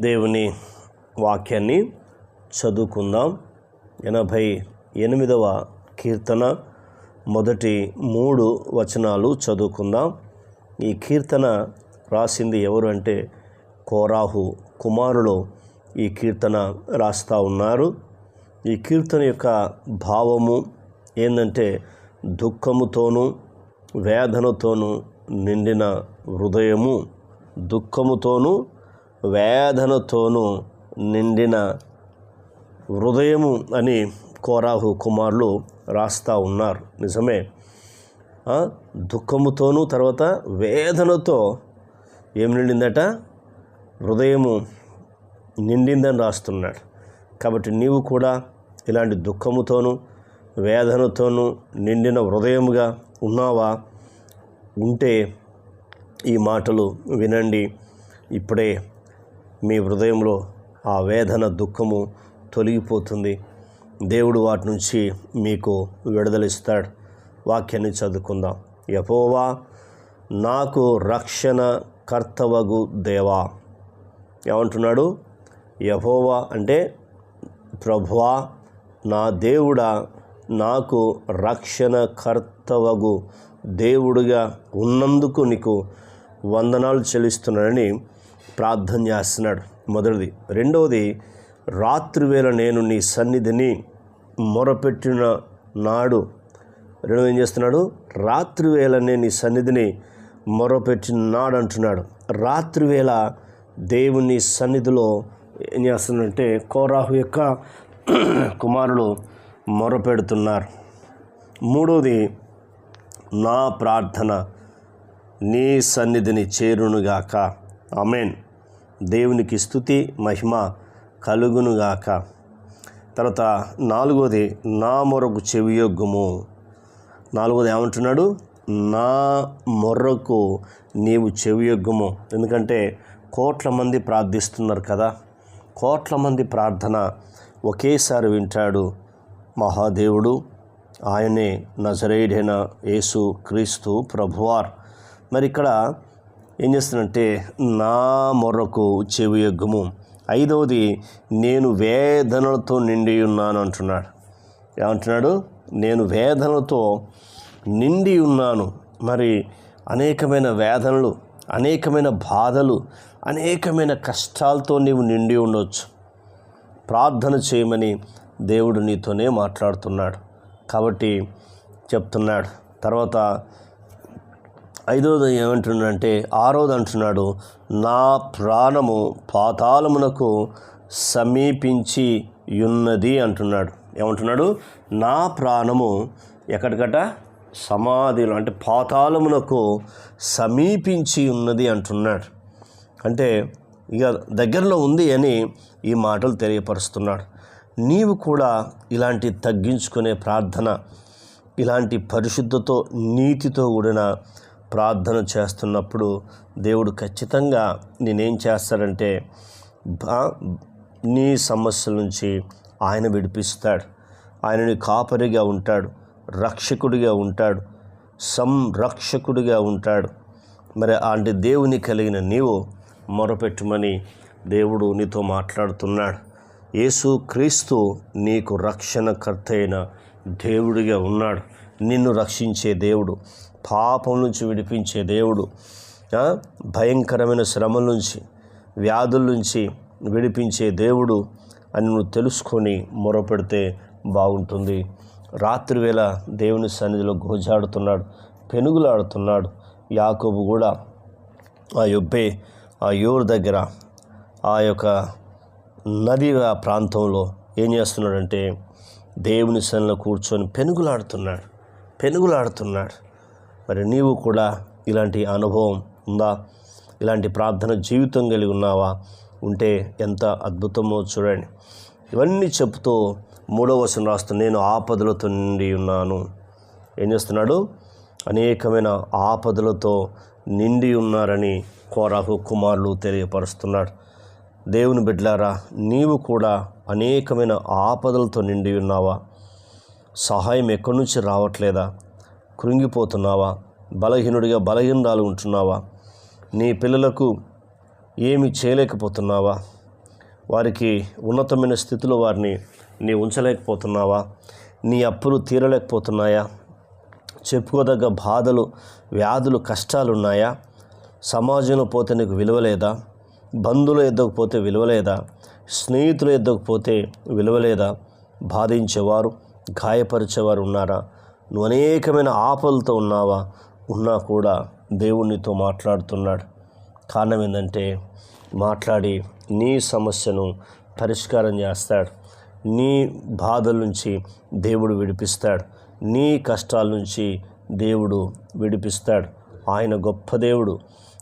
దేవుని వాక్యాన్ని చదువుకుందాం. ఎనభై ఎనిమిదవ కీర్తన మొదటి మూడు వచనాలు చదువుకుందాం. ఈ కీర్తన రాసింది ఎవరు అంటే కోరాహు కుమారులు. ఈ కీర్తన రాస్తూ ఉన్నారు. ఈ కీర్తన యొక్క భావము ఏంటంటే దుఃఖముతోనూ వేదనతోనూ నిండిన హృదయము. దుఃఖముతోనూ వేదనతోనూ నిండిన హృదయము అని కోరాహు కుమారులు రాస్తా ఉన్నారు. నిజమే. దుఃఖముతోనూ తర్వాత వేదనతో ఏం నిండిందట? హృదయము నిండిందని రాస్తున్నాడు. కాబట్టి నీవు కూడా ఇలాంటి దుఃఖముతోనూ వేదనతోనూ నిండిన హృదయముగా ఉన్నావా? ఉంటే ఈ మాటలు వినండి. ఇప్పుడే మీ హృదయంలో ఆ వేదన దుఃఖము తొలగిపోతుంది. దేవుడు వాటి నుంచి మీకు విడుదలిస్తాడు వాక్యాన్ని చదువుకుందాం. యహోవా నాకు రక్షణ కర్తవగు దేవా. ఏమంటున్నాడు? యహోవా అంటే ప్రభువా నా దేవుడా నాకు రక్షణ కర్తవగు దేవుడుగా ఉన్నందుకు నీకు వందనాలు చెల్లిస్తున్నానని ప్రార్థన చేస్తున్నాడు. మొదటిది. రెండవది రాత్రివేళ నేను నీ సన్నిధిని మొరపెట్టిన నాడు రెండవ ఏం చేస్తున్నాడు? రాత్రివేళ నేను నీ సన్నిధిని మొరపెట్టిన నాడు అంటున్నాడు. రాత్రివేళ దేవుని సన్నిధిలో ఏం చేస్తున్నాడంటే కోరాహు యొక్క కుమారుడు మొరపెడుతున్నారు. మూడవది నా ప్రార్థన నీ సన్నిధిని చేరునుగాక. అమేన్ దేవునికి స్థుతి మహిమ కలుగునుగాక. తర్వాత నాలుగోది నా మొరకు చెవియొగ్గుము. నాలుగోది ఏమంటున్నాడు? నా మొర్రకు నీవు చెవియొగ్గుము. ఎందుకంటే కోట్ల మంది ప్రార్థిస్తున్నారు కదా. కోట్ల మంది ప్రార్థన ఒకేసారి వింటాడు మహాదేవుడు. ఆయనే నజరేడైన యేసు క్రీస్తు ప్రభువార్. మరి ఇక్కడ ఏం చేస్తున్నంటే నా మొర్రకు చెవి యొగ్గము ఐదవది నేను వేదనలతో నిండి ఉన్నాను అంటున్నాడు. ఏమంటున్నాడు? నేను వేదనలతో నిండి ఉన్నాను. మరి అనేకమైన వేదనలు అనేకమైన బాధలు అనేకమైన కష్టాలతో నీవు నిండి ఉండవచ్చు ప్రార్థన చేయమని దేవుడు నీతోనే మాట్లాడుతున్నాడు. కాబట్టి చెప్తున్నాడు. తర్వాత ఐదోది ఏమంటున్నాడంటే ఆరోది అంటున్నాడు నా ప్రాణము పాతాళమునకు సమీపించి ఉన్నది అంటున్నాడు. ఏమంటున్నాడు? నా ప్రాణము ఎక్కడికట? సమాధిలో అంటే పాతాళమునకు సమీపించి ఉన్నది అంటున్నాడు. అంటే ఇక దగ్గరలో ఉంది అని ఈ మాటలు తెలియపరుస్తున్నాడు. నీవు కూడా ఇలాంటి తగ్గించుకునే ప్రార్థన ఇలాంటి పరిశుద్ధతో నీతితో కూడిన ప్రార్థన చేస్తున్నప్పుడు దేవుడు ఖచ్చితంగా నేనేం చేస్తాడంటే బా- నీ సమస్యల నుంచి ఆయన విడిపిస్తాడు. ఆయనని కాపరిగా ఉంటాడు. రక్షకుడిగా ఉంటాడు. సంరక్షకుడిగా ఉంటాడు. మరి అలాంటి దేవుని కలిగిన నీవు మొరపెట్టుమని దేవుడు నీతో మాట్లాడుతున్నాడు. యేసు క్రీస్తు నీకు రక్షణకర్త అయిన దేవుడిగా ఉన్నాడు. నిన్ను రక్షించే దేవుడు. పాపం నుంచి విడిపించే దేవుడు భయంకరమైన శ్రమల నుంచి వ్యాధుల నుంచి విడిపించే దేవుడు అని నువ్వు తెలుసుకొని మొరపెడితే బాగుంటుంది. రాత్రివేళ దేవుని సన్నిధిలో గోజాడుతున్నాడు పెనుగులాడుతున్నాడు. యాకోబు కూడా ఆ యొబ్బే ఆ యోరు దగ్గర ఆ యొక్క నది ఆ ప్రాంతంలో ఏం చేస్తున్నాడంటే దేవుని సన్నిలో కూర్చొని పెనుగులాడుతున్నాడు పెనుగులాడుతున్నాడు. మరి నీవు కూడా ఇలాంటి అనుభవం ఉందా? ఇలాంటి ప్రార్థన జీవితం కలిగి ఉన్నావా? ఉంటే ఎంత అద్భుతమో చూడండి. ఇవన్నీ చెప్తూ మూడో వచనం రాస్తూ నేను ఆపదలతో నిండి ఉన్నాను. ఏం చేస్తున్నాడు? అనేకమైన ఆపదలతో నిండి ఉన్నారని కోరాహు కుమారులు తెలియపరుస్తున్నాడు. దేవుని బిడ్డలారా నీవు కూడా అనేకమైన ఆపదలతో నిండి ఉన్నావా? సహాయం ఎక్కడి నుంచి రావట్లేదా? కృంగిపోతున్నావా? బలహీనుడిగా బలహీనరాలు ఉంటున్నావా? నీ పిల్లలకు ఏమి చేయలేకపోతున్నావా? వారికి ఉన్నతమైన స్థితిలో వారిని నీ ఉంచలేకపోతున్నావా? నీ అప్పులు తీరలేకపోతున్నాయా? చెప్పుకోదగ్గ బాధలు వ్యాధులు కష్టాలు ఉన్నాయా సమాజంలో పోతే నీకు విలువలేదా? బంధువులు ఎద్దకపోతే విలువలేదా? స్నేహితులు ఎద్దకపోతే విలువలేదా? బాధించేవారు గాయపరిచేవారు ఉన్నారా? నువ్వు అనేకమైన ఆపలతో ఉన్నావా? ఉన్నా కూడా దేవుణ్ణితో మాట్లాడుతున్నాడు. కారణం ఏంటంటే మాట్లాడి నీ సమస్యను పరిష్కారం చేస్తాడు. నీ బాధల నుంచి దేవుడు విడిపిస్తాడు. నీ కష్టాల నుంచి దేవుడు విడిపిస్తాడు. ఆయన గొప్ప దేవుడు.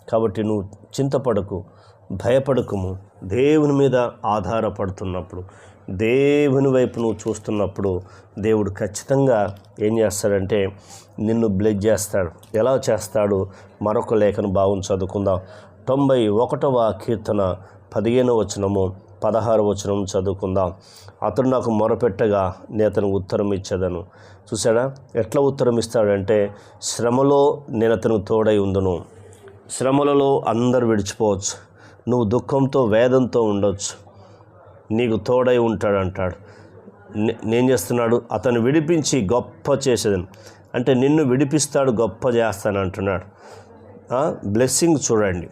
కాబట్టి నువ్వు చింతపడకు భయపడకుము. దేవుని మీద ఆధారపడుతున్నప్పుడు దేవుని వైపు నువ్వు చూస్తున్నప్పుడు దేవుడు ఖచ్చితంగా ఏం చేస్తాడంటే నిన్ను బ్లెజ్ చేస్తాడు. ఎలా చేస్తాడు? మరొక లేఖను భావం చదువుకుందాం. తొంభై ఒకటవ కీర్తన పదిహేను వచనము పదహారు వచనం చదువుకుందాం. అతడు నాకు మొరపెట్టగా నేను ఉత్తరం ఇచ్చేదను. చూసాడా ఎట్లా ఉత్తరం ఇస్తాడంటే శ్రమలో నేను అతను తోడై ఉందను. శ్రమలలో అందరు విడిచిపోవచ్చు. నువ్వు దుఃఖంతో వేదంతో ఉండొచ్చు. నీకు తోడై ఉంటాడు అంటాడు. నే- నేను చేస్తున్నాడు? అతను విడిపించి గొప్ప చేసేదని. అంటే నిన్ను విడిపిస్తాడు గొప్ప చేస్తాను అంటున్నాడు. బ్లెస్సింగ్ చూడండి.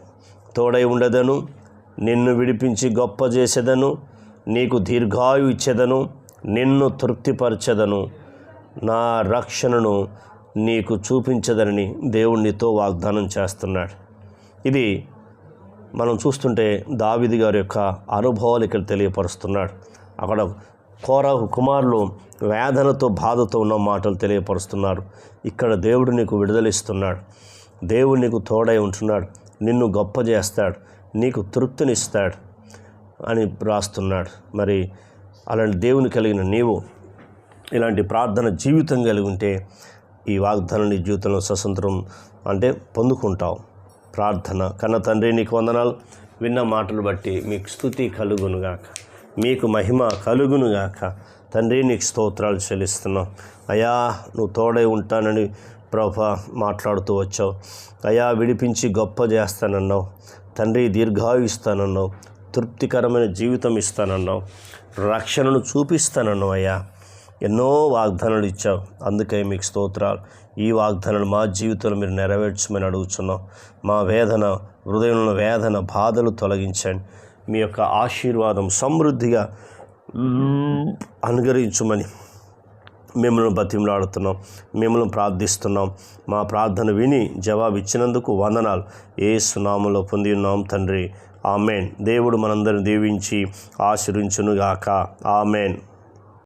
తోడై ఉండదను నిన్ను విడిపించి గొప్ప చేసేదను నీకు దీర్ఘాయు ఇచ్చేదను నిన్ను తృప్తిపరచదను నా రక్షణను నీకు చూపించదనని దేవుడు నీతో వాగ్దానం చేస్తున్నాడు. ఇది మనం చూస్తుంటే దావిది గారి యొక్క అనుభవాలు ఇక్కడ తెలియపరుస్తున్నాడు. అక్కడ కోరాహు కుమారులు వేదనతో బాధతో ఉన్న మాటలు తెలియపరుస్తున్నారు ఇక్కడ దేవుడు నీకు విడుదలిస్తున్నాడు. దేవుడు నీకు తోడై ఉంటున్నాడు. నిన్ను గొప్ప చేస్తాడు. నీకు తృప్తినిస్తాడు అని రాస్తున్నాడు. మరి అలాంటి దేవుని కలిగిన నీవు ఇలాంటి ప్రార్థన జీవితం కలిగి ఉంటే ఈ వాగ్దానాన్ని జీవితంలో స్వతంత్రం అంటే పొందుకుంటావు. ప్రార్థన. కన్న తండ్రి నీకు వందనాలు. విన్న మాటలు బట్టి మీకు స్థుతి కలుగునుగాక మీకు మహిమ కలుగునుగాక తండ్రి నీకు స్తోత్రాలు చెల్లిస్తున్నాం. అయా నువ్వు తోడై ఉంటానని ప్రభా మాట్లాడుతూ వచ్చావు. అయా విడిపించి గొప్ప చేస్తానన్నావు. తండ్రి దీర్ఘాయుస్తానన్నావు. తృప్తికరమైన జీవితం ఇస్తానన్నావు. రక్షణను చూపిస్తానన్నావు అయ్యా. ఎన్నో వాగ్దానాలు ఇచ్చావు. అందుకే మీకు స్తోత్రాలు. ఈ వాగ్దానాలు మా జీవితంలో మీరు నెరవేర్చమని అడుగుతున్నాం మా వేదన హృదయంలో వేదన బాధలు తొలగించండి. మీ యొక్క ఆశీర్వాదం సమృద్ధిగా అనుగరించమని మిమ్మల్ని బతిమలాడుతున్నాం. మిమ్మల్ని ప్రార్థిస్తున్నాం. మా ప్రార్థన విని జవాబు ఇచ్చినందుకు వందనాలు. ఏ సునామంలో పొంది ఉన్నాం తండ్రి. ఆమెన్. దేవుడు మనందరిని దీవించి ఆశీర్వించునుగాక. ఆమెన్.